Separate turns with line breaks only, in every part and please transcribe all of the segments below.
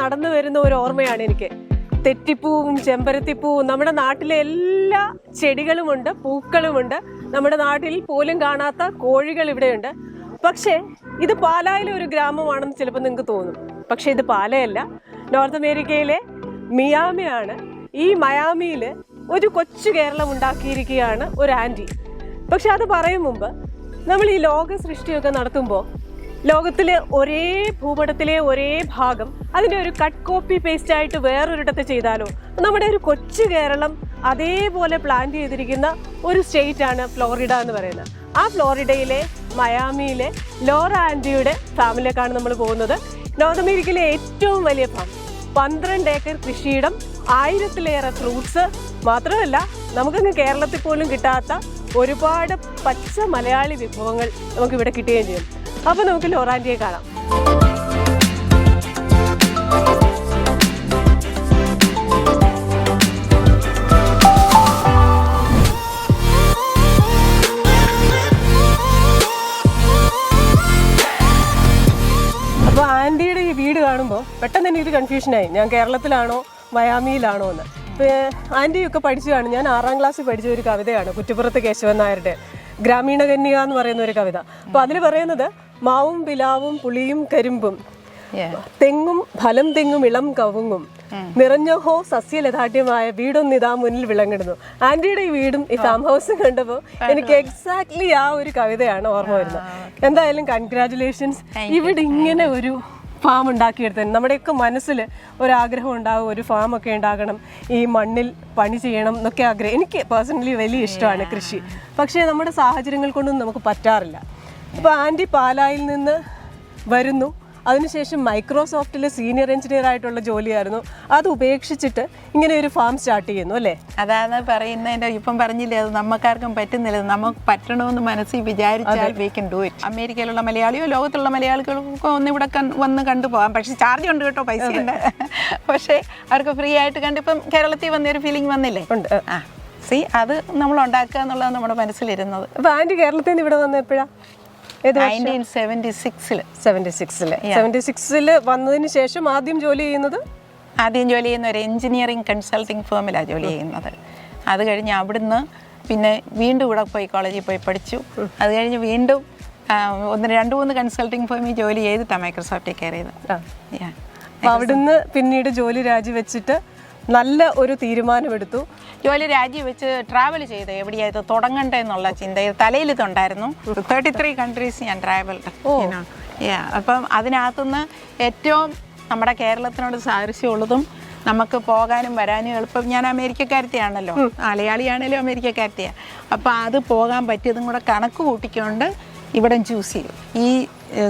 നടന്നു വരുന്ന ഒരു ഓർമ്മയാണ് എനിക്ക്. തെറ്റിപ്പൂവും ചെമ്പരത്തിപ്പൂവും നമ്മുടെ നാട്ടിലെ എല്ലാ ചെടികളുമുണ്ട് പൂക്കളുമുണ്ട്. നമ്മുടെ നാട്ടിൽ പോലും കാണാത്ത കോഴികൾ ഇവിടെയുണ്ട്. പക്ഷേ ഇത് പാലായിലെ ഒരു ഗ്രാമമാണെന്ന് ചിലപ്പോൾ നിങ്ങൾക്ക് തോന്നും. പക്ഷേ ഇത് പാലയല്ല. നോർത്ത് അമേരിക്കയിലെ മിയാമിയാണ്. ഈ മയാമിയിൽ ഒരു കൊച്ചു കേരളം ഉണ്ടാക്കിയിരിക്കുകയാണ് ഒരു ആന്റി. പക്ഷെ അത് പറയും മുമ്പ് നമ്മൾ ഈ ലോക സൃഷ്ടിയൊക്കെ നടത്തുമ്പോൾ ലോകത്തിലെ ഒരേ ഭൂപടത്തിലെ ഒരേ ഭാഗം അതിന്റെ ഒരു കട്ട് കോപ്പി പേസ്റ്റ് ആയിട്ട് വേറൊരിടത്ത് ചെയ്താലോ? നമ്മുടെ ഒരു കൊച്ചു കേരളം അതേപോലെ പ്ലാൻ ചെയ്തിരിക്കുന്ന ഒരു സ്റ്റേറ്റ് ആണ് ഫ്ലോറിഡ എന്ന് പറയുന്നത്. ആ ഫ്ലോറിഡയിലെ മയാമിയിലെ ലോറ ആൻഡിയുടെ ഫാമിലേക്കാണ് നമ്മൾ പോകുന്നത്. നോർത്ത് അമേരിക്കയിലെ ഏറ്റവും വലിയ ഫാം പന്ത്രണ്ട് ഏക്കർ കൃഷിയിടം ആയിരത്തിലേറെ ഫ്രൂട്ട്സ് മാത്രമല്ല നമുക്കങ്ങ് കേരളത്തിൽ പോലും കിട്ടാത്ത ഒരുപാട് പച്ച മലയാളി വിഭവങ്ങൾ നമുക്കിവിടെ കിട്ടുകയും ചെയ്യും. അപ്പോൾ നമുക്ക് ലോറാന്റിയെ കാണാം. ആന്റിയുടെ ഈ വീട് കാണുമ്പോൾ പെട്ടെന്ന് കൺഫ്യൂഷനായി ഞാൻ കേരളത്തിലാണോ മയാമിയിലാണോ എന്ന്. ആന്റിയൊക്കെ പഠിച്ചതാണ്. ഞാൻ ആറാം ക്ലാസ്സിൽ പഠിച്ച ഒരു കവിതയാണ് കുറ്റിപ്പുറത്ത് കേശവൻ നായരുടെ ഗ്രാമീണ കന്യക എന്ന് പറയുന്ന ഒരു കവിത. അപ്പോൾ അതിൽ പറയുന്നത് മാവും പിലാവും പുളിയും കരിമ്പും. തെങ്ങും ഫലം തെങ്ങും ഇളം കവുങ്ങും. നിറഞ്ഞഹോ സസ്യലതാഢ്യമായ വീടൊന്നിതാ മുന്നിൽ വിളങ്ങിടുന്നു ആന്റിയുടെ ഈ വീടും ഈ ഫാം ഹൗസും കണ്ടപ്പോൾ എനിക്ക് എക്സാക്ട്ലി ആ ഒരു കവിതയാണ് ഓർമ്മ വരുന്നത്. എന്തായാലും കൺഗ്രാറ്റുലേഷൻസ് ഇവിടെ ഇങ്ങനെ ഒരു ഫാം ഉണ്ടാക്കിയെടുത്തത്. നമ്മുടെയൊക്കെ മനസ്സിൽ ഒരാഗ്രഹം ഉണ്ടാകും ഒരു ഫാം ഒക്കെ ഉണ്ടാകണം ഈ മണ്ണിൽ പണി ചെയ്യണം എന്നൊക്കെ ആഗ്രഹം. എനിക്ക് പേഴ്സണലി വലിയ ഇഷ്ടമാണ് കൃഷി. പക്ഷേ നമ്മുടെ സാഹചര്യങ്ങൾ കൊണ്ടൊന്നും നമുക്ക് പറ്റാറില്ല. ഇപ്പോൾ ആന്റി പാലായിൽ നിന്ന് വരുന്നു. അതിനുശേഷം മൈക്രോസോഫ്റ്റിലെ സീനിയർ എഞ്ചിനീയർ ആയിട്ടുള്ള ജോലിയായിരുന്നു. അത് ഉപേക്ഷിച്ചിട്ട് ഇങ്ങനെ ഒരു ഫാം സ്റ്റാർട്ട് ചെയ്യുന്നു അല്ലേ?
അതാണ് പറയുന്നതിന്റെ ഇപ്പം പറഞ്ഞില്ലേ അത് നമുക്കാർക്കും പറ്റുന്നില്ല നമുക്ക് പറ്റണമെന്ന് മനസ്സിൽ വിചാരിച്ചാൽ വി കൻ ഡു ഇറ്റ് അമേരിക്കയിലുള്ള മലയാളിയോ ലോകത്തുള്ള മലയാളികൾക്കോ ഒന്ന് ഇവിടെ വന്ന് കണ്ടുപോകാം. പക്ഷേ ചാർജ് ഉണ്ട് കേട്ടോ പൈസ ഉണ്ട്. പക്ഷേ അവർക്ക് ഫ്രീ ആയിട്ട് കണ്ടിപ്പം കേരളത്തിൽ വന്ന ഒരു ഫീലിംഗ് വന്നില്ലേ?
ഉണ്ട്.
ആ. സി അത് നമ്മൾ ഉണ്ടാക്കുക എന്നുള്ളത് നമ്മുടെ മനസ്സിലിരുന്നത്.
അപ്പോൾ ആന്റി കേരളത്തിൽ നിന്ന് ഇവിടെ
വന്നപ്പോഴാണ് സെവന്റി സിക്സിൽ
സെവന്റി സിക്സിൽ സെവന്റി സിക്സിൽ വന്നതിന് ശേഷം ആദ്യം ജോലി ചെയ്യുന്നത്?
ആദ്യം ജോലി ചെയ്യുന്ന ഒരു എഞ്ചിനീയറിംഗ് കൺസൾട്ടിംഗ് ഫേമിലാണ് ജോലി ചെയ്യുന്നത്. അത് കഴിഞ്ഞ് അവിടുന്ന് പിന്നെ വീണ്ടും ഇവിടെ പോയി കോളേജിൽ പോയി പഠിച്ചു. അത് കഴിഞ്ഞ് വീണ്ടും ഒന്ന് രണ്ട് മൂന്ന് കൺസൾട്ടിംഗ് ഫേമിൽ ജോലി ചെയ്തിട്ടാണ് മൈക്രോസോഫ്റ്റിൽ കയറിയത്.
അവിടുന്ന് പിന്നീട് ജോലി രാജിവെച്ചിട്ട് നല്ല ഒരു തീരുമാനമെടുത്തു.
ജോലി രാജിവെച്ച് ട്രാവൽ ചെയ്ത് എവിടെയായത് തുടങ്ങണ്ടേ എന്നുള്ള ചിന്ത. തലയിൽ ഇതുണ്ടായിരുന്നു. തേർട്ടി ത്രീ കൺട്രീസ് ഞാൻ ട്രാവൽ അപ്പം അതിനകത്തുനിന്ന് ഏറ്റവും നമ്മുടെ കേരളത്തിനോട് സാദൃശ്യമുള്ളതും നമുക്ക് പോകാനും വരാനും എളുപ്പം ഞാൻ അമേരിക്കക്കാരത്തെയാണല്ലോ. മലയാളിയാണേലും അമേരിക്കക്കാരത്തെയാണ് അപ്പോൾ അത് പോകാൻ പറ്റിയതും കൂടെ കണക്ക് കൂട്ടിക്കൊണ്ട് ഇവിടെ ചൂസ് ചെയ്തു. ഈ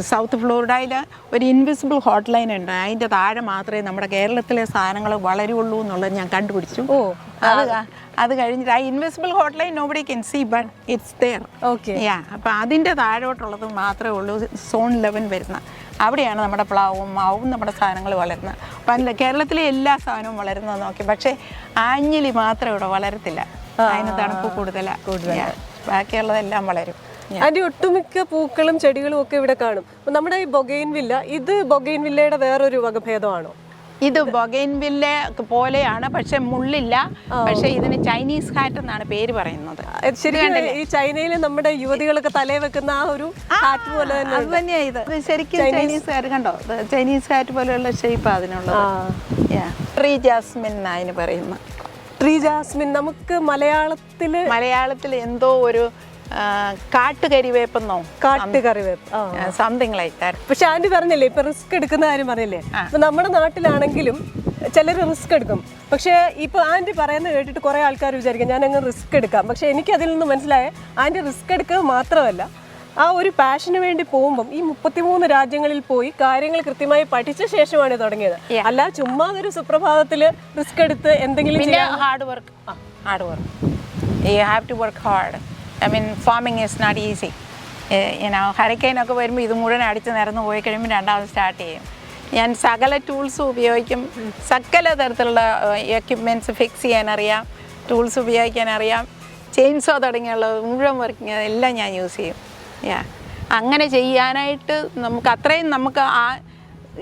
സൗത്ത് ഫ്ലോറിഡയിൽ ഒരു ഇൻവിസിബിൾ ഹോട്ട് ലൈൻ ഉണ്ട്. അതിന്റെ താഴെ മാത്രമേ നമ്മുടെ കേരളത്തിലെ സാധനങ്ങൾ വളരുള്ളൂ എന്നുള്ളത് ഞാൻ കണ്ടുപിടിച്ചു.
ഓ
അത് അത് കഴിഞ്ഞിട്ട് ആ invisible hot line nobody can see but it's there
okay
ya അപ്പോൾ അതിന്റെ താഴോട്ടുള്ളത് മാത്രമേ ഉള്ളൂ. സോൺ ലെവൻ വരുന്ന. അവിടെയാണ് നമ്മുടെ പ്ലാവും മാവും നമ്മുടെ സാധനങ്ങൾ വളരുന്നത്. അപ്പം കേരളത്തിലെ എല്ലാ സാധനവും വളരുന്നത് നോക്കി. പക്ഷേ ആഞ്ഞിലി മാത്രമേ ഇവിടെ വളരത്തില്ല. അതിന് തണുപ്പ് കൂടുതലാണ് കൂടുതലാണ് ബാക്കിയുള്ളതെല്ലാം വളരും.
ആന്റി ഒട്ടുമിക്ക പൂക്കളും ചെടികളും ഒക്കെ ഇവിടെ കാണും. നമ്മുടെ ഈ ബൊഗൈൻ വില്ല ഇത് ബൊഗൈൻ വില്ലയുടെ വേറൊരു വകഭേദമാണോ?
ഇത് ബൊഗൈൻവില്ല പോലെയാണ് പക്ഷെ മുള്ളില്ല. പക്ഷെ ഇതിന് ചൈനീസ് ഹാറ്റ് എന്നാണ് പേര് പറയുന്നത്.
ഈ ചൈനയിൽ നമ്മുടെ യുവതികളൊക്കെ തലേ വെക്കുന്ന ആ ഒരു ഹാറ്റ് പോലെ തന്നെ
അത് തന്നെയാ ഇത്. ശരിക്കും ചൈനീസ് ഹാറ്റ് കണ്ടോ? ചൈനീസ് ഹാറ്റ് പോലെയുള്ള ഷേപ്പ് അതിനുള്ളത്. ട്രീ ജാസ്മിൻ എന്നാ അതിന് പറയുന്നത്.
ട്രീ ജാസ്മിൻ നമുക്ക് മലയാളത്തിൽ
മലയാളത്തിൽ എന്തോ ഒരു കാട്ടുകരിവേപ്പെന്നോ?
കാട്ടുകറിവേപ്പ്.
സംതിങ് ലൈക്ക് ദാറ്റ്
പക്ഷെ ആന്റി പറഞ്ഞില്ലേ ഇപ്പൊ റിസ്ക് എടുക്കുന്ന കാര്യം പറഞ്ഞില്ലേ? അപ്പൊ നമ്മുടെ നാട്ടിലാണെങ്കിലും ചിലർ റിസ്ക് എടുക്കും. പക്ഷേ ഇപ്പൊ ആന്റി പറയുന്നത് കേട്ടിട്ട് കുറെ ആൾക്കാർ വിചാരിക്കും ഞാൻ അങ്ങ് റിസ്ക് എടുക്കാം. പക്ഷെ എനിക്ക് അതിൽ നിന്ന് മനസ്സിലായ ആന്റി റിസ്ക് എടുക്കുക മാത്രമല്ല ആ ഒരു പാഷന് വേണ്ടി പോകുമ്പം ഈ മുപ്പത്തിമൂന്ന് രാജ്യങ്ങളിൽ പോയി കാര്യങ്ങൾ കൃത്യമായി പഠിച്ച ശേഷമാണ് തുടങ്ങിയത്. അല്ല ചുമ്മാ ഒരു സുപ്രഭാതത്തിൽ റിസ്ക് എടുത്ത് എന്തെങ്കിലും
hard work hard work you have to work hard I mean farming is not easy you know ഹരക്കൈനൊക്കെ വരുമ്പോൾ ഇത് മുഴുവൻ അടിച്ച് നിരന്ന് പോയി കഴിയുമ്പോൾ രണ്ടാമത് സ്റ്റാർട്ട് ചെയ്യും. ഞാൻ സകല ടൂൾസും ഉപയോഗിക്കും. സകല തരത്തിലുള്ള എക്യുപ്മെന്റ്സ് ഫിക്സ് ചെയ്യാനറിയാം. ടൂൾസ് ഉപയോഗിക്കാനറിയാം. ചെയിൻസോ തുടങ്ങിയുള്ള മുഴുവൻ വർക്കിങ് എല്ലാം ഞാൻ യൂസ് ചെയ്യും. യാ അങ്ങനെ ചെയ്യാനായിട്ട് നമുക്ക് അത്രയും നമുക്ക് ആ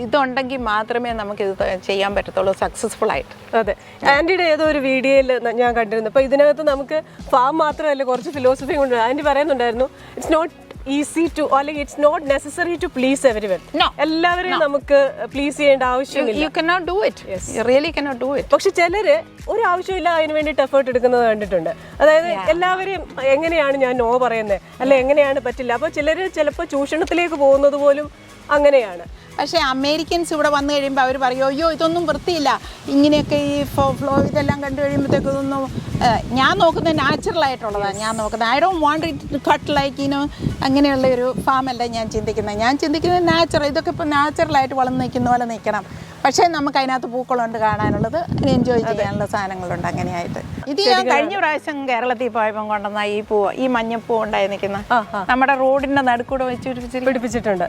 ഇതുണ്ടെങ്കിൽ മാത്രമേ നമുക്ക് ഇത് ചെയ്യാൻ പറ്റത്തുള്ളൂ സക്സസ്ഫുൾ ആയിട്ട്.
അതെ. ആന്റിയുടെ ഏതോ ഒരു വീഡിയോയിൽ ഞാൻ കണ്ടിരുന്നു. അപ്പൊ ഇതിനകത്ത് നമുക്ക് ഫാം മാത്രമല്ല കുറച്ച് ഫിലോസഫി കൊണ്ട് ആന്റി പറയുന്നുണ്ടായിരുന്നു ഇറ്റ്സ് നോട്ട് ഈസി ടു അല്ലെങ്കിൽ it's not necessary to please every one എല്ലാവരെയും നമുക്ക് പ്ലീസ് ചെയ്യേണ്ട ആവശ്യമില്ല.
You cannot do it really cannot do it
പക്ഷെ ചിലര് ഒരു ആവശ്യമില്ല അതിന് വേണ്ടിയിട്ട് എഫേർട്ട് എടുക്കുന്നത് കണ്ടിട്ടുണ്ട്. അതായത് എല്ലാവരെയും എങ്ങനെയാണ് ഞാൻ നോ പറയുന്നത് അല്ല എങ്ങനെയാണ് പറ്റില്ല? അപ്പോൾ ചിലർ ചിലപ്പോൾ ചൂഷണത്തിലേക്ക് പോകുന്നത് പോലും അങ്ങനെയാണ്.
പക്ഷേ അമേരിക്കൻസ് ഇവിടെ വന്നു കഴിയുമ്പോൾ അവർ പറയും അയ്യോ ഇതൊന്നും വൃത്തിയില്ല. ഇങ്ങനെയൊക്കെ ഈ ഫ്ലോ ഇതെല്ലാം കണ്ടു കഴിയുമ്പോഴത്തേക്ക് ഇതൊന്നും ഞാൻ നോക്കുന്നത് നാച്ചുറൽ ആയിട്ടുള്ളതാണ് ഞാൻ നോക്കുന്നത് I don't want it cut like you know അങ്ങനെയുള്ള ഒരു ഫാമല്ല ഞാൻ ചിന്തിക്കുന്നത്. ഞാൻ ചിന്തിക്കുന്നത് നാച്ചുറൽ ഇതൊക്കെ ഇപ്പോൾ നാച്ചുറലായിട്ട് വളർന്നു നിൽക്കുന്ന പോലെ നിൽക്കണം. പക്ഷേ നമുക്ക് അതിനകത്ത് പൂക്കളുണ്ട് കാണാനുള്ളത് എൻജോയ് ചെയ്യാനുള്ള സാധനങ്ങളുണ്ട് അങ്ങനെയായിട്ട്. ഇത് ഞാൻ കഴിഞ്ഞ പ്രാവശ്യം കേരളത്തിൽ പോയപ്പോൾ കൊണ്ടുവന്ന ഈ പൂവ് ഈ മഞ്ഞപ്പൂ ഉണ്ടായി നിൽക്കുന്ന നമ്മുടെ റോഡിന്റെ നടുക്കൂടെ വെച്ച്
പിടിപ്പിച്ചിട്ടുണ്ട്.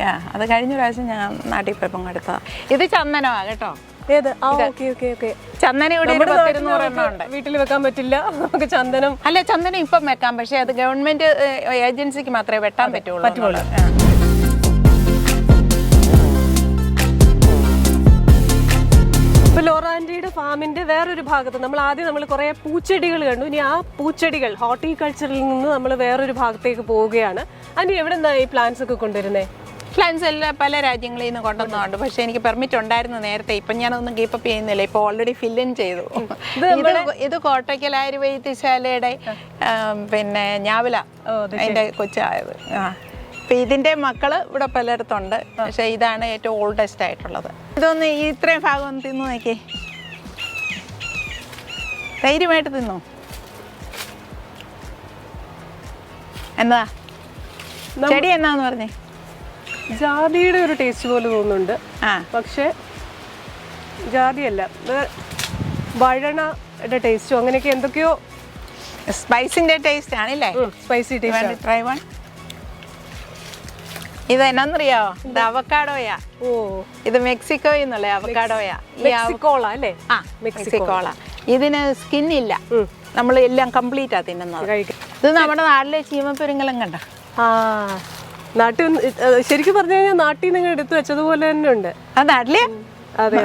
Yeah. അത് കഴിഞ്ഞ പ്രാവശ്യം ഞാൻ നാട്ടിൽ പോയി എടുത്തതാ ഇത് ചന്ദനമാ കേട്ടോ.
ഏത്? ആ ഓക്കെ ഓക്കെ ഓക്കെ.
ചന്ദനം ഇവിടെ ഒരു പത്തിരുന്നൂറ് എണ്ണം ഉണ്ട്
വീട്ടിൽ വെക്കാൻ പറ്റില്ല. നമുക്ക് ചന്ദനം
അല്ല ചന്ദനം ഇപ്പം വെക്കാം പക്ഷേ അത് ഗവൺമെന്റ് ഏജൻസിക്ക് മാത്രമേ വെട്ടാൻ പറ്റുള്ളൂ
ലോറാൻഡിയുടെ ഫാമിന്റെ വേറൊരു ഭാഗത്ത് നമ്മൾ ആദ്യം നമ്മൾ കുറെ പൂച്ചെടികൾ കണ്ടു. ഇനി ആ പൂച്ചെടികൾ ഹോർട്ടിക്കൾച്ചറിൽ നിന്ന് നമ്മൾ വേറൊരു ഭാഗത്തേക്ക് പോവുകയാണ്. അതിന് എവിടെ നിന്നാണ് ഈ പ്ലാന്റ്സ് ഒക്കെ കൊണ്ടുവരുന്നേ?
പ്ലാൻസ് എല്ലാം പല രാജ്യങ്ങളിൽ നിന്ന് കൊണ്ടുവന്നുണ്ട് പക്ഷേ എനിക്ക് പെർമിറ്റ് ഉണ്ടായിരുന്നു നേരത്തെ. ഇപ്പം ഞാനൊന്നും കീപ്പപ്പ് ചെയ്യുന്നില്ല. ഇപ്പോൾ ഓൾറെഡി ഫില്ലിൻ ചെയ്തു. ഇത് ഇത് കോട്ടയ്ക്കൽ ആയുർവേദിശാലയുടെ പിന്നെ ഞാവില അതിന്റെ കൊച്ചായത്. ആ. അപ്പം ഇതിന്റെ മക്കൾ ഇവിടെ പലയിടത്തുണ്ട്. പക്ഷേ ഇതാണ് ഏറ്റവും ഓൾഡസ്റ്റ് ആയിട്ടുള്ളത്. ഇതൊന്ന് ഈ ഇത്രയും ഭാഗം ഒന്ന് തിന്നു നോക്കി. ധൈര്യമായിട്ട് തിന്നു. എന്താ? ചെടി എന്നാന്ന് പറഞ്ഞേ?
ജാതിയുടെ ഒരു ടേസ്റ്റ് പോലെ തോന്നുന്നുണ്ട്. പക്ഷേ ജാതിയല്ല. വഴണയുടെ ടേസ്റ്റോ അങ്ങനെയൊക്കെ എന്തൊക്കെയോ
സ്പൈസിന്റെ ടേസ്റ്റ് ആണല്ലേ?
സ്പൈസി ടേസ്റ്റ്
ട്രൈ വൺ ഇത് എന്നാന്നറിയോ? ഇത് അവക്കാഡോയാ
ഓ.
ഇത് മെക്സിക്കോയിൽ നിന്നുള്ള അവക്കാഡോയാ
മെക്സിക്കോള അല്ലേ?
ആ മെക്സിക്കോള. ഇതിന് സ്കിൻ ഇല്ല നമ്മൾ എല്ലാം കംപ്ലീറ്റ് ആ തിന്നുന്നത് ഇത് നമ്മുടെ നാട്ടിലെ ചീമപ്പെരുങ്ങലം കണ്ട?
ആ. നാട്ടിൽ ശരിക്കും പറഞ്ഞു കഴിഞ്ഞാൽ നാട്ടിൽ നിങ്ങൾ എടുത്തു വെച്ചതുപോലെ തന്നെ ഉണ്ട്.
നാട്ടിലെ?
അതെ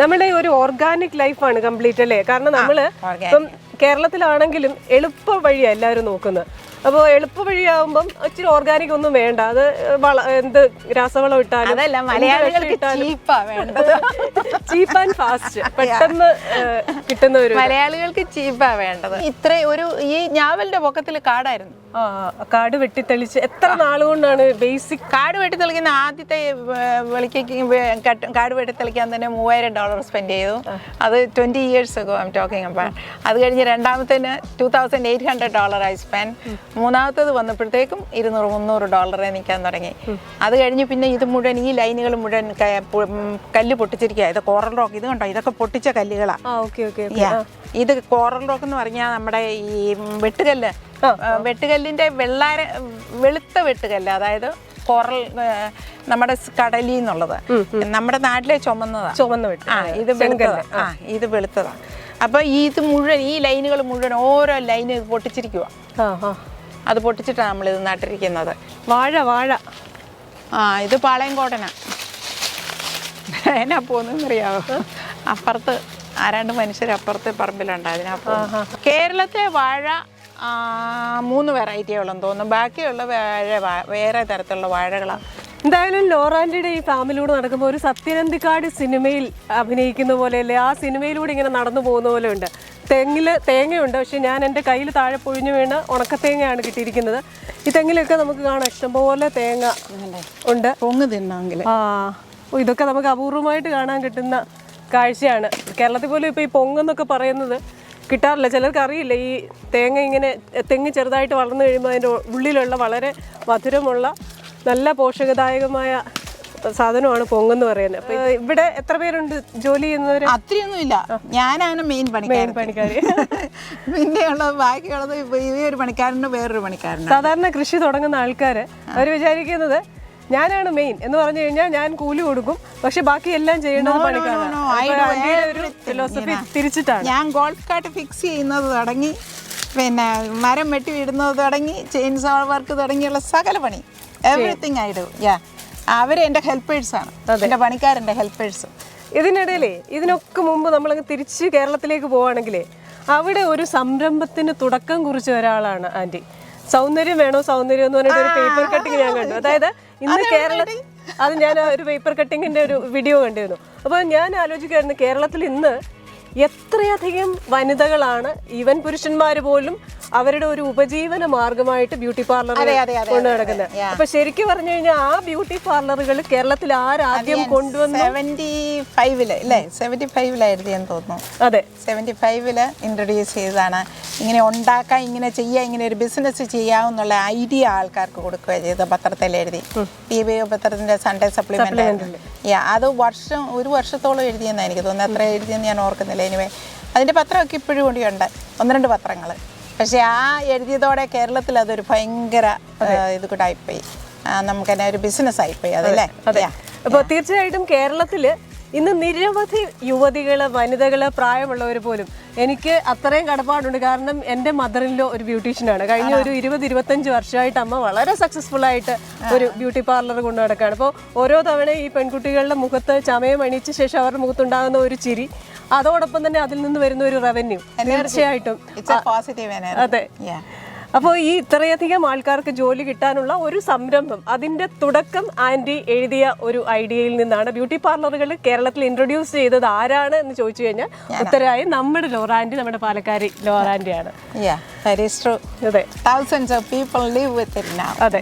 നമ്മുടെ ഒരു ഓർഗാനിക് ലൈഫാണ് കംപ്ലീറ്റ് അല്ലേ? കാരണം
നമ്മൾ.
ഇപ്പം കേരളത്തിലാണെങ്കിലും എളുപ്പ വഴിയാണ് എല്ലാവരും നോക്കുന്നത്. അപ്പോൾ എളുപ്പ വഴിയാകുമ്പം ഇച്ചിരി ഓർഗാനിക് ഒന്നും വേണ്ട. അത് വള എന്ത് രാസവളം ഇട്ടാലും
അതല്ല മലയാളികൾക്ക് ചീപ്പാ വേണ്ടത്.
ചീപ്പ് ആൻഡ് ഫാസ്റ്റ് പെട്ടെന്ന് കിട്ടുന്ന ഒരു
മലയാളികൾക്ക് ചീപ്പാ വേണ്ടത്. ഇത്ര ഒരു ഈ ഞാവലിന്റെ പൊക്കത്തിൽ കാടായിരുന്നു.
ആ കാട് വെട്ടിത്തെളിച്ച് എത്ര നാളുകൊണ്ടാണ് ബേസിക്
കാട് വെട്ടിത്തെളിക്കുന്ന ആദ്യത്തെ വേ- വെളിക്കയ്ക്ക് കാട് വെട്ടിത്തെളിക്കാൻ തന്നെ മൂവായിരം ഡോളർ സ്പെൻഡ് ചെയ്തു. അത് ട്വന്റി ഇയേഴ്സ് ഒക്കെ ഐം ടോക്കിംഗ് അപ്പം അത് കഴിഞ്ഞ് രണ്ടാമത്തേന് two thousand eight hundred dollar I spend മൂന്നാമത്തേത് വന്നപ്പോഴത്തേക്കും ഇരുന്നൂറ് മുന്നൂറ് ഡോളറെ നിൽക്കാൻ തുടങ്ങി. അത് കഴിഞ്ഞ് പിന്നെ ഇത് മുഴുവൻ ഈ ലൈനുകൾ മുഴുവൻ കല്ല് പൊട്ടിച്ചിരിക്കുക ഇത് കോറൽ റോക്ക് ഇത് കണ്ടോ? ഇതൊക്കെ പൊട്ടിച്ച കല്ലുകളാണ്
ആ ഓക്കെ ഓക്കെ
ഇത് കോറൽ റോക്ക് എന്ന് പറഞ്ഞാൽ നമ്മുടെ ഈ വെട്ടുകല്ല്. വെട്ടുകല്ലിന്റെ വെള്ളാര വെളുത്ത വെട്ടുകല്ല് അതായത് കോറൽ നമ്മുടെ കടലി കടലിൽ നിന്നുള്ളത് നമ്മുടെ നാട്ടിലെ ചുമന്നതാ.
ചുമന്ന വെട്ട്.
ആ ഇത് വെളുത്തത്. ആ. ഇത് വെളുത്തതാ. അപ്പൊ ഇത് മുഴുവൻ ഈ ലൈനുകൾ മുഴുവൻ ഓരോ ലൈന് പൊട്ടിച്ചിരിക്കുക അത് പൊട്ടിച്ചിട്ടാണ് നമ്മൾ ഇത് നട്ടിരിക്കുന്നത്.
വാഴ വാഴ.
ആ ഇത് പാളയംകോട്ടനാണ് എന്നാ പോന്നറിയാവോ അപ്പുറത്ത് ആരാണ്ട് മനുഷ്യർ അപ്പുറത്തെ പറമ്പിലുണ്ട് അതിനപ്പുറം കേരളത്തിലെ വാഴ മൂന്ന് വെറൈറ്റികളെന്ന് തോന്നുന്നു. ബാക്കിയുള്ള വാഴ വേറെ തരത്തിലുള്ള വാഴകളാണ്
എന്തായാലും ലോറാൻഡിയുടെ ഈ ഫാമിലൂടെ നടക്കുമ്പോൾ ഒരു സത്യനന്ദിക്കാട് സിനിമയിൽ അഭിനയിക്കുന്ന പോലെയല്ലേ ആ സിനിമയിലൂടെ ഇങ്ങനെ നടന്നു പോകുന്ന പോലെ ഉണ്ട് തെങ്ങിൽ തേങ്ങയുണ്ട്. പക്ഷെ ഞാൻ എന്റെ കയ്യിൽ താഴെ പൊഴിഞ്ഞു വീണ് ഉണക്കത്തേങ്ങയാണ് കിട്ടിയിരിക്കുന്നത്. ഈ തെങ്ങിലൊക്കെ നമുക്ക് കാണാം. ഇഷ്ടംപോലെ തേങ്ങ ഉണ്ട്.
പൊങ്ങ് തിന്നെങ്കിൽ
ആ ഇതൊക്കെ നമുക്ക് അപൂർവമായിട്ട് കാണാൻ കിട്ടുന്ന കാഴ്ചയാണ്. കേരളത്തിൽ പോലും ഇപ്പോൾ ഈ പൊങ്ങെന്നൊക്കെ പറയുന്നത് കിട്ടാറില്ല. ചിലർക്ക് അറിയില്ല. ഈ തേങ്ങ ഇങ്ങനെ തെങ്ങ് ചെറുതായിട്ട് വളർന്നു കഴിയുമ്പോൾ അതിന്റെ ഉള്ളിലുള്ള വളരെ മധുരമുള്ള നല്ല പോഷകദായകമായ സാധനമാണ് പൊങ്ങെന്ന് പറയുന്നത്. അപ്പൊ ഇവിടെ എത്ര പേരുണ്ട് ജോലി ചെയ്യുന്നവർ
അത്രയൊന്നും ഇല്ല ഞാനാണ് മെയിൻ പണിക്കാരൻ.
പിന്നെ
പിന്നെയുള്ളത് ബാക്കിയുള്ളത് ഈ ഒരു പണിക്കാരനും വേറൊരു പണിക്കാരൻ
സാധാരണ കൃഷി തുടങ്ങുന്ന ആൾക്കാര് അവർ വിചാരിക്കുന്നത് ഞാനാണ് മെയിൻ എന്ന് പറഞ്ഞു കഴിഞ്ഞാൽ ഞാൻ കൂലി കൊടുക്കും പക്ഷെ ബാക്കി എല്ലാം ചെയ്യേണ്ടത് ഫിലോസഫി തിരിച്ചിട്ടാണ്.
ഞാൻ ഗോൾഫ് കാർട്ട് ഫിക്സ് ചെയ്യുന്നത് തുടങ്ങി പിന്നെ മരം വെട്ടി വിടുന്നത് തുടങ്ങി ചെയിൻ സോൾ വർക്ക് തുടങ്ങിയുള്ള സകല പണി. എവറിത്തിങ് ഐ ഡു യാ അവർ എന്റെ ആണ്. എന്റെ പണിക്കാരന്റെ ഹെൽപ്പേഴ്സ്
ഇതിനിടയിലേ ഇതിനൊക്കെ മുമ്പ് നമ്മൾ തിരിച്ച് കേരളത്തിലേക്ക് പോവുകയാണെങ്കിലേ അവിടെ ഒരു സംരംഭത്തിന് തുടക്കം കുറിച്ച ഒരാളാണ് ആന്റി സൗന്ദര്യം വേണോ? സൗന്ദര്യം എന്ന് പറഞ്ഞിട്ട് ഒരു പേപ്പർ കട്ടിങ് ഞാൻ കണ്ടു. അതായത് ഇന്ന് കേരളത്തിൽ അത് ഞാൻ ഒരു പേപ്പർ കട്ടിങ്ങിന്റെ ഒരു വീഡിയോ കണ്ടിരുന്നു. അപ്പോൾ ഞാൻ ആലോചിക്കുകയായിരുന്നു കേരളത്തിൽ ഇന്ന് എത്രയധികം വനിതകളാണ് ഈവൻ പുരുഷന്മാർ പോലും അവരുടെ ഒരു ഉപജീവന മാർഗമായിട്ട് ബ്യൂട്ടി പാർലർ കൊണ്ടു നടക്കുന്നത് അപ്പൊ ശരിക്കും പറഞ്ഞു കഴിഞ്ഞാൽ ആ ബ്യൂട്ടി പാർലറുകൾ കേരളത്തിൽ ആരാദ്യം കൊണ്ടുവന്നു
സെവന്റി ഫൈവിൽ അല്ലേ സെവന്റി ഫൈവിലായിരുന്നു എന്ന് തോന്നുന്നു.
അതെ.
സെവന്റി ഫൈവിൽ ഇൻട്രൊഡ്യൂസ് ചെയ്തതാണ്. ഇങ്ങനെ ഉണ്ടാക്കാൻ ഇങ്ങനെ ചെയ്യാം ഇങ്ങനെ ഒരു ബിസിനസ് ചെയ്യാമെന്നുള്ള ഐഡിയ ആൾക്കാർക്ക് കൊടുക്കുക ചെയ്ത പത്രത്തിൽ എഴുതി. ടി വി പത്രത്തിന്റെ സൺഡേ സപ്ലിമെന്റ് അത് വർഷം ഒരു വർഷത്തോളം എഴുതിയെന്നാണ് എനിക്ക് തോന്നുന്നത്. അത്ര എഴുതിയെന്ന് ഞാൻ ഓർക്കുന്നില്ല. എനിവേ അതിന്റെ പത്രമൊക്കെ ഇപ്പോഴും കൂടിയുണ്ട് ഒന്ന് രണ്ട് പത്രങ്ങൾ പക്ഷേ ആ എഴുതിയതോടെ കേരളത്തിൽ അതൊരു ഭയങ്കര ഇത് കൂടെ ആയിപ്പോയി നമുക്ക് തന്നെ ഒരു ബിസിനസ് ആയിപ്പോയി അതല്ലേ? അപ്പൊ
അപ്പോൾ തീർച്ചയായിട്ടും കേരളത്തിൽ ഇന്ന് നിരവധി യുവതികൾ വനിതകൾ പ്രായമുള്ളവർ പോലും എനിക്ക് അത്രയും കടപ്പാടുണ്ട്. കാരണം എന്റെ മദറിലോ ഒരു ബ്യൂട്ടീഷ്യനാണ്. കഴിഞ്ഞ ഒരു ഇരുപത് ഇരുപത്തഞ്ച് വർഷമായിട്ട് അമ്മ വളരെ സക്സസ്ഫുൾ ആയിട്ട് ഒരു ബ്യൂട്ടി പാർലർ കൊണ്ടു നടക്കുകയാണ് അപ്പോൾ ഓരോ തവണ ഈ പെൺകുട്ടികളുടെ മുഖത്ത് ചമയം അണിയിച്ച ശേഷം അവരുടെ മുഖത്തുണ്ടാകുന്ന ഒരു ചിരി അതോടൊപ്പം തന്നെ അതിൽ നിന്ന് വരുന്ന ഒരു റവന്യൂ തീർച്ചയായിട്ടും. അതെ. അപ്പോൾ ഈ ഇത്രയധികം ആൾക്കാർക്ക് ജോലി കിട്ടാനുള്ള ഒരു സംരംഭം അതിന്റെ തുടക്കം ആന്റി എഴുതിയ ഒരു ഐഡിയയിൽ നിന്നാണ്. ബ്യൂട്ടി പാർലറുകൾ കേരളത്തിൽ ഇൻട്രൊഡ്യൂസ് ചെയ്തത് ആരാണ് എന്ന് ചോദിച്ചു കഴിഞ്ഞാൽ ഉത്തരവായി നമ്മുടെ ലോറാന്റി നമ്മുടെ പാലക്കാരി
ലോറാന്റിയാണ്.
അതെ.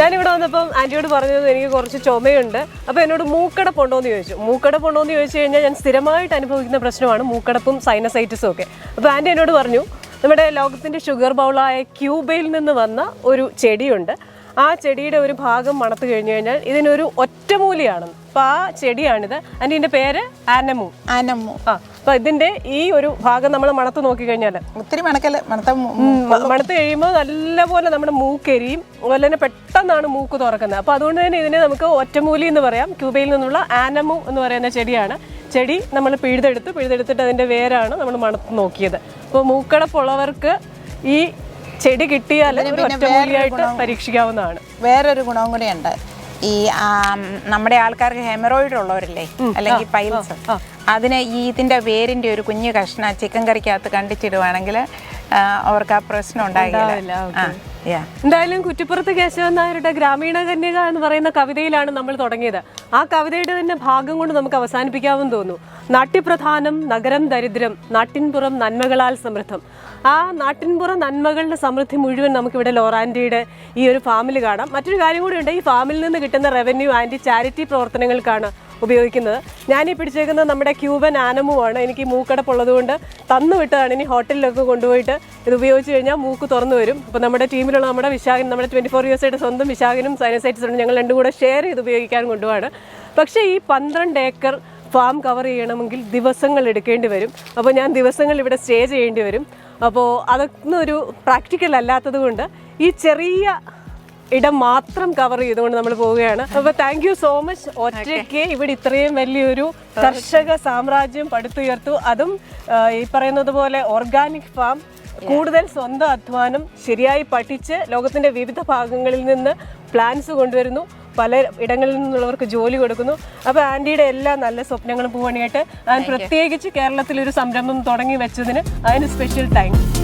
ഞാനിവിടെ വന്നപ്പം ആന്റിയോട് പറഞ്ഞത് എനിക്ക് കുറച്ച് ചുമയുണ്ട്. അപ്പോൾ എന്നോട് മൂക്കടപ്പുണ്ടോ എന്ന് ചോദിച്ചു. മൂക്കടപ്പുണ്ടോ എന്ന് ചോദിച്ചു കഴിഞ്ഞാൽ ഞാൻ സ്ഥിരമായിട്ട് അനുഭവിക്കുന്ന പ്രശ്നമാണ് മൂക്കടപ്പും സൈനസൈറ്റിസും ഒക്കെ. അപ്പോൾ ആന്റി എന്നോട് പറഞ്ഞു നമ്മുടെ ലോകത്തിന്റെ ഷുഗർ ബൗളായ ക്യൂബയിൽ നിന്ന് വന്ന ഒരു ചെടിയുണ്ട്. ആ ചെടിയുടെ ഒരു ഭാഗം മണത്ത് കഴിഞ്ഞു കഴിഞ്ഞാൽ ഇതിനൊരു ഒറ്റമൂലിയാണ് അപ്പം ആ ചെടിയാണിത്. അതിന്റെ ഇതിന്റെ പേര്? ആനമു.
ആനമു.
ആ അപ്പം ഇതിന്റെ ഈ ഒരു ഭാഗം നമ്മൾ മണത്ത് നോക്കിക്കഴിഞ്ഞാൽ
ഒത്തിരി മണക്കൽ മണത്ത
മണത്ത് കഴിയുമ്പോൾ നല്ലപോലെ നമ്മുടെ മൂക്കെരിയും അതുപോലെ തന്നെ പെട്ടെന്നാണ് മൂക്ക് തുറക്കുന്നത്. അപ്പം അതുകൊണ്ട് തന്നെ ഇതിനെ നമുക്ക് ഒറ്റമൂലി എന്ന് പറയാം. ക്യൂബയിൽ നിന്നുള്ള ആനമു എന്ന് പറയുന്ന ചെടിയാണ്. ചെടി നമ്മൾ പിഴുതെടുത്ത് പിഴുതെടുത്തിട്ട് അതിന്റെ വേരാണ് നമ്മൾ മണത്ത് നോക്കിയത്. അപ്പോൾ മൂക്കടപ്പുള്ളവർക്ക് ഈ ചെടി കിട്ടിയാൽ ഒറ്റമൂലിയായിട്ട് പരീക്ഷിക്കാവുന്നതാണ്.
വേറൊരു ഗുണവും കൂടി ഉണ്ട്. ഈ നമ്മുടെ ആൾക്കാർക്ക് ഹെമറോയിഡ് ഉള്ളവരില്ലേ? അല്ലെങ്കിൽ പൈൽസ്. അതിനെ ഈ ഇതിന്റെ വേരിന്റെ ഒരു കുഞ്ഞു കഷ്ണം ചിക്കൻ കറിക്കകത്ത് കണ്ടിച്ചിടുവാണെങ്കിൽ അവർക്ക് ആ പ്രശ്നം ഉണ്ടാകില്ല.
എന്തായാലും കുറ്റിപ്പുറത്ത് കേശവൻ നായരുടെ ഗ്രാമീണ കന്യക എന്ന് പറയുന്ന കവിതയിലാണ് നമ്മൾ തുടങ്ങിയത്. ആ കവിതയുടെ തന്നെ ഭാഗം കൊണ്ട് നമുക്ക് അവസാനിപ്പിക്കാമെന്ന് തോന്നുന്നു. നാട്യപ്രധാനം നഗരം ദരിദ്രം നാട്ടിൻപുറം നന്മകളാൽ സമൃദ്ധം. ആ നാട്ടിൻപുറം നന്മകളുടെ സമൃദ്ധി മുഴുവൻ നമുക്കിവിടെ ലോറാന്റിയുടെ ഈ ഒരു ഫാമിൽ കാണാം. മറ്റൊരു കാര്യം കൂടി ഉണ്ട് ഈ ഫാമിൽ നിന്ന് കിട്ടുന്ന റവന്യൂ ആന്റി ചാരിറ്റി പ്രവർത്തനങ്ങൾക്കാണ് ഉപയോഗിക്കുന്നത്. ഞാനീ പിടിച്ചേക്കുന്നത് നമ്മുടെ ക്യൂബൻ ആനമുമാണ് എനിക്ക് മൂക്കടപ്പുള്ളത് കൊണ്ട് തന്നു വിട്ടതാണ്. ഇനി ഹോട്ടലിലൊക്കെ കൊണ്ടുപോയിട്ട് ഇത് ഉപയോഗിച്ച് കഴിഞ്ഞാൽ മൂക്ക് തുറന്നു വരും. അപ്പോൾ നമ്മുടെ ടീമിലുള്ള നമ്മുടെ വിശാഖൻ നമ്മുടെ ട്വന്റി ഫോർ ഇയേഴ്സായിട്ട് സ്വന്തം വിശാഖനും സൈനസൈറ്റ്സ് ഉണ്ട് ഞങ്ങൾ രണ്ടും കൂടെ ഷെയർ ചെയ്ത് ഉപയോഗിക്കാൻ കൊണ്ടുപോവാണ്. പക്ഷേ ഈ പന്ത്രണ്ട് ഏക്കർ ഫാം കവർ ചെയ്യണമെങ്കിൽ ദിവസങ്ങൾ എടുക്കേണ്ടി വരും. അപ്പോൾ ഞാൻ ദിവസങ്ങൾ ഇവിടെ സ്റ്റേ ചെയ്യേണ്ടി വരും. അപ്പോൾ അതൊന്നും ഒരു പ്രാക്ടിക്കൽ അല്ലാത്തത് കൊണ്ട് ഈ ചെറിയ ഇടം മാത്രം കവർ ചെയ്തുകൊണ്ട് നമ്മൾ പോവുകയാണ്. അപ്പോൾ താങ്ക് യു സോ മച്ച് ഒറ്റയ്ക്ക് ഇവിടെ ഇത്രയും വലിയൊരു കർഷക സാമ്രാജ്യം പടുത്തുയർത്തു. അതും ഈ പറയുന്നത് പോലെ ഓർഗാനിക് ഫാം കൂടുതൽ സ്വന്തം അധ്വാനം ശരിയായി പഠിച്ച് ലോകത്തിന്റെ വിവിധ ഭാഗങ്ങളിൽ നിന്ന് പ്ലാൻസ് കൊണ്ടുവരുന്നു. പല ഇടങ്ങളിൽ നിന്നുള്ളവർക്ക് ജോലി കൊടുക്കുന്നു. അപ്പോൾ ആന്റിയുടെ എല്ലാ നല്ല സ്വപ്നങ്ങളും പൂവണിയായിട്ട് ആൻ പ്രത്യേകിച്ച് കേരളത്തിൽ ഒരു സംരംഭം തുടങ്ങി വെച്ചതിന് അതിന് സ്പെഷ്യൽ താങ്ക്സ്